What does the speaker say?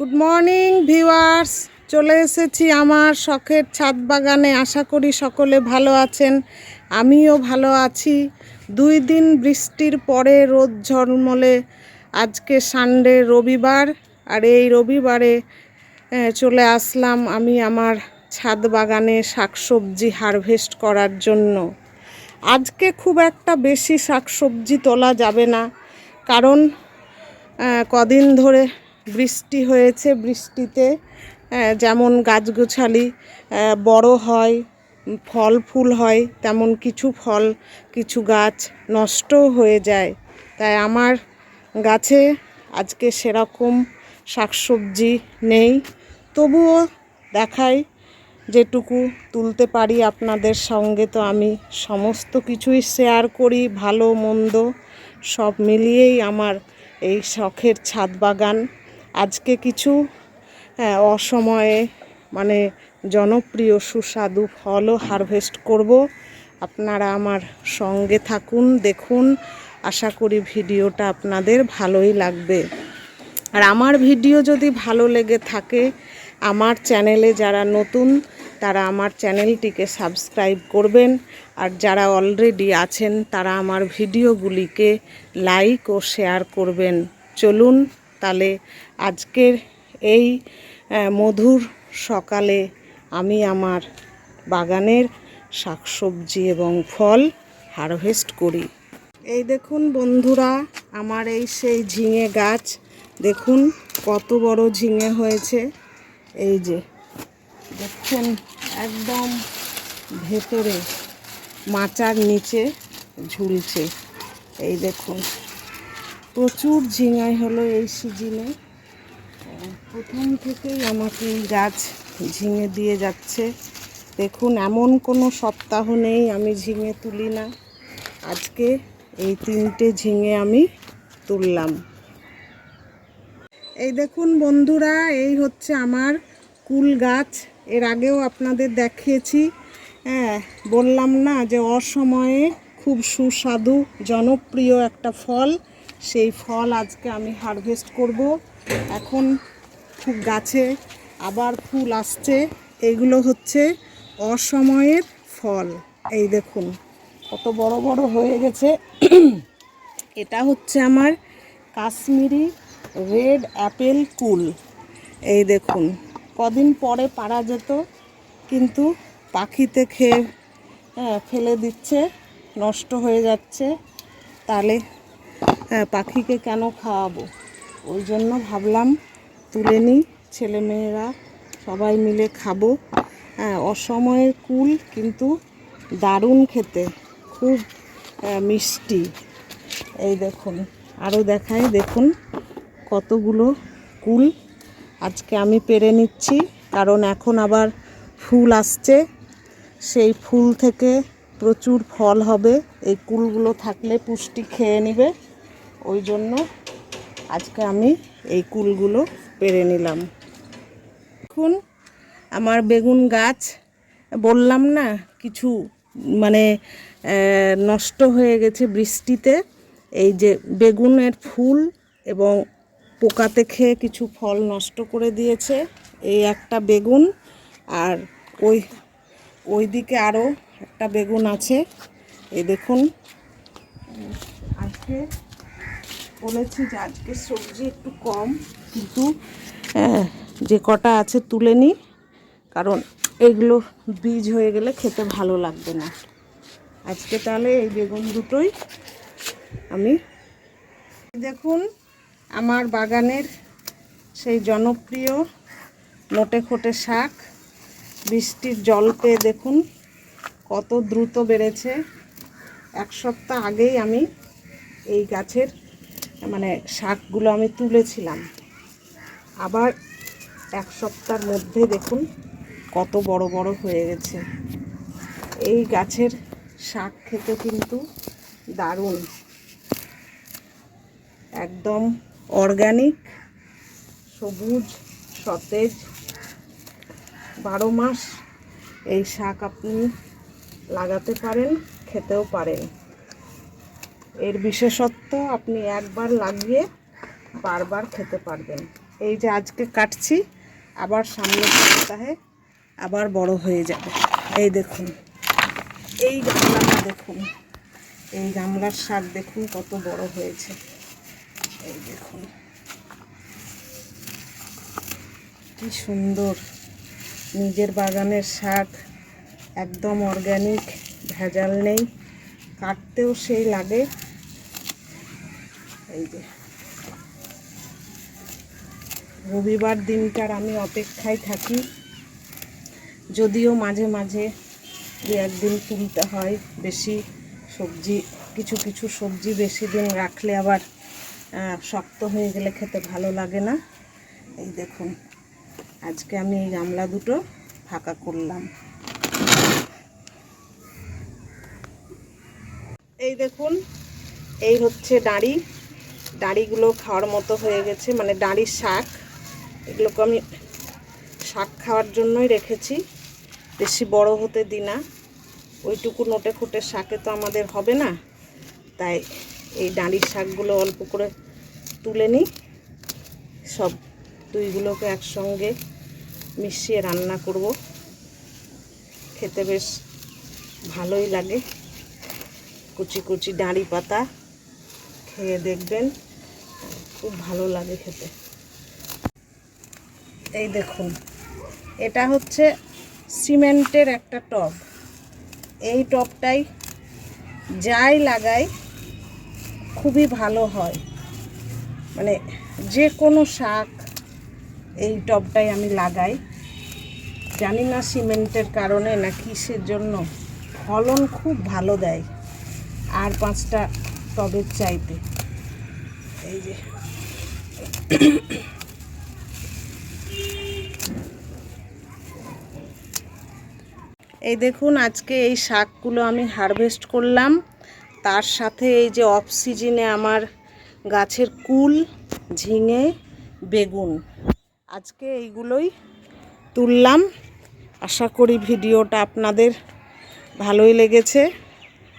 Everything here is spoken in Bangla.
গুড মর্নিং ভিউয়ার্স চলে এসেছি আমার শখের ছাদ বাগানে। আশা করি সকলে ভালো আছেন। আমিও ভালো আছি। দুই দিন বৃষ্টির পরে রোদ ঝলমলে। আজকে সানডে, রবিবার। আর এই রবিবারে চলে আসলাম আমি আমার ছাদ বাগানে শাকসবজি হারভেস্ট করার জন্য। আজকে খুব একটা বেশি শাকসবজি তোলা যাবে না। কারণ কদিন ধরে বৃষ্টি হয়েছে বৃষ্টিতে যেমন গাছগোছালি বড় হয়, ফল ফুল হয়, তেমন কিছু ফল, কিছু গাছ নষ্টও হয়ে যায়। তাই আমার গাছে আজকে সেরকম শাকসবজি নেই। তবুও দেখাই যেটুকু তুলতে পারি আপনাদের সঙ্গে। তো আমি সমস্ত কিছুই শেয়ার করি, ভালো, মন্দ, সব মিলিয়েই আমার এই শখের ছাদ বাগান। আজকে কিছু হ্যাঁ, অসময়ে মানে জনপ্রিয় সুস্বাদু ফলও হারভেস্ট করব। আপনারা আমার সঙ্গে থাকুন দেখুন। আশা করি ভিডিওটা আপনাদের ভালোই লাগবে। আর আমার ভিডিও যদি ভালো লেগে থাকে আমার চ্যানেলে যারা নতুন তারা আমার চ্যানেলটিকে সাবস্ক্রাইব করবেন। আর যারা অলরেডি আছেন তারা আমার ভিডিওগুলিকে লাইক ও শেয়ার করবেন। চলুন তাহলে আজকের এই মধুর সকালে আমি আমার বাগানের শাকসবজি এবং ফল হারভেস্ট করি। এই দেখুন বন্ধুরা, আমার এই সেই ঝিঙে গাছ। দেখুন কত বড় ঝিঙে হয়েছে। এই যে দেখছেন একদম ভেতরে মাচার নিচে ঝুলছে। এই দেখুন। প্রচুর ঝিঙাই হলো এই সিজনে। প্রথম থেকেই আমাকে গাছ ঝিঙে দিয়ে যাচ্ছে। দেখুন, এমন কোনো সপ্তাহ নেই আমি ঝিঙে তুলি না। আজকে এই তিনটে ঝিঙে আমি তুললাম। এই দেখুন বন্ধুরা, এই হচ্ছে আমার কুল গাছ। এর আগেও আপনাদের দেখিয়েছি। হ্যাঁ বললাম না যে অসময়ে খুব সুস্বাদু, জনপ্রিয় একটা ফল। সেই ফল আজকে আমি হারভেস্ট করব। এখন খুব গাছে আবার ফুল আসছে। এইগুলো হচ্ছে অসময়ের ফল। এই দেখুন কত বড় বড় হয়ে গেছে। এটা হচ্ছে আমার কাশ্মীরি রেড অ্যাপেল কুল। এই দেখুন কদিন পরে পারা যেত কিন্তু পাখিতে খেয়ে হ্যাঁ, ফেলে দিচ্ছে নষ্ট হয়ে যাচ্ছে। তাহলে পাখিকে কেন খাওয়াবো? ওই জন্য ভাবলাম তুলে নিই, ছেলেমেয়েরা সবাই মিলে খাব। হ্যাঁ অসময়ের কুল কিন্তু দারুণ খেতে, খুব মিষ্টি। এই দেখুন আরও দেখাই, দেখুন কতগুলো কুল। আজকে আমি পেরে নিচ্ছি, কারণ এখন আবার ফুল আসছে। সেই ফুল থেকে প্রচুর ফল হবে। এই কুলগুলো থাকলে পুষ্টি খেয়ে নেবে। ওই জন্য আজকে আমি এই কুলগুলো পেরে নিলাম। দেখুন, আমার বেগুন গাছ, বললাম না, কিছু মানে নষ্ট হয়ে গেছে বৃষ্টিতে। এই যে বেগুনের ফুল এবং পোকাতে খেয়ে কিছু ফল নষ্ট করে দিয়েছে এই একটা বেগুন। আর ওই ওই দিকে আরও একটা বেগুন আছে। এই দেখুন, আজকে বলেছি যে আজকে সবজি একটু কম, কিন্তু যে কটা আছে তুলে নিই কারণ এগুলো বীজ হয়ে গেলে খেতে ভালো লাগবে না। আজকে তাহলে এই বেগুন দুটোই আমি দেখুন, আমার বাগানের সেই জনপ্রিয় নোটে খোটে শাক, বৃষ্টির জল পেয়ে দেখুন কত দ্রুত বেড়েছে। এক সপ্তাহ আগেই আমি এই গাছের মানে শাকগুলো আমি তুলেছিলাম। আবার এক সপ্তাহের মধ্যে দেখুন কত বড় বড় হয়ে গেছে। এই গাছের শাক খেতে কিন্তু দারুণ। একদম অর্গানিক সবুজ, সতেজ। বারো মাস এই শাক আপনি লাগাতে পারেন, খেতেও পারেন। এর বিশেষত্ব আপনি একবার লাগিয়ে বারবার খেতে পারবেন। এই যে আজকে কাটছি, আবার সামনের সপ্তাহে আবার বড় হয়ে যাবে। এই দেখুন, এই গামলাটা দেখুন, এই গামলার শাক দেখুন কত বড় হয়েছে। এই দেখুন, কি সুন্দর। নিজের বাগানের শাক, একদম অর্গ্যানিক ভেজাল নেই। কাটতেও সেই লাগে। এই যে। রবিবার দিনটার আমি অপেক্ষায় থাকি। যদিও মাঝে মাঝে দু একদিন তুলতে হয় বেশি সবজি, কিছু কিছু সবজি বেশি দিন রাখলে আবার শক্ত হয়ে গেলে খেতে ভালো লাগে না। এই দেখুন, আজকে আমি এই গামলা দুটো ফাঁকা করলাম। এই দেখুন, এই হচ্ছে দাঁড়ি। দাঁড়িগুলো খাওয়ার মতো হয়ে গেছে মানে দাঁড়ির শাক। এগুলোকে আমি শাক খাওয়ার জন্যই রেখেছি। বেশি বড় হতে দিই না। ওইটুকু নোটে খুঁটে শাকে তো আমাদের হবে না। তাই এই দাঁড়ির শাকগুলো অল্প করে তুলে নিই। সব দুইগুলোকে একসঙ্গে মিশিয়ে রান্না করব। খেতে বেশ ভালোই লাগে। কুচি কুচি দাঁড়ি পাতা খেয়ে দেখবেন। খুব ভালো লাগে খেতে। এই দেখুন, এটা হচ্ছে সিমেন্টের একটা টব। এই টবটাই যাই লাগাই, খুবই ভালো হয়। মানে যে কোনো শাক এই টবটাই আমি লাগাই। জানি না সিমেন্টের কারণে না কিসের জন্য ফলন খুব ভালো দেয়। আর পাঁচটা টবের চাইতে। এই যে। এই দেখুন, আজকে এই শাকগুলো আমি হারভেস্ট করলাম। তার সাথে এই যে অফ সিজনে আমার গাছের কুল, ঝিঙে, বেগুন। আজকে এইগুলোই তুললাম। আশা করি ভিডিওটা আপনাদের ভালোই লেগেছে।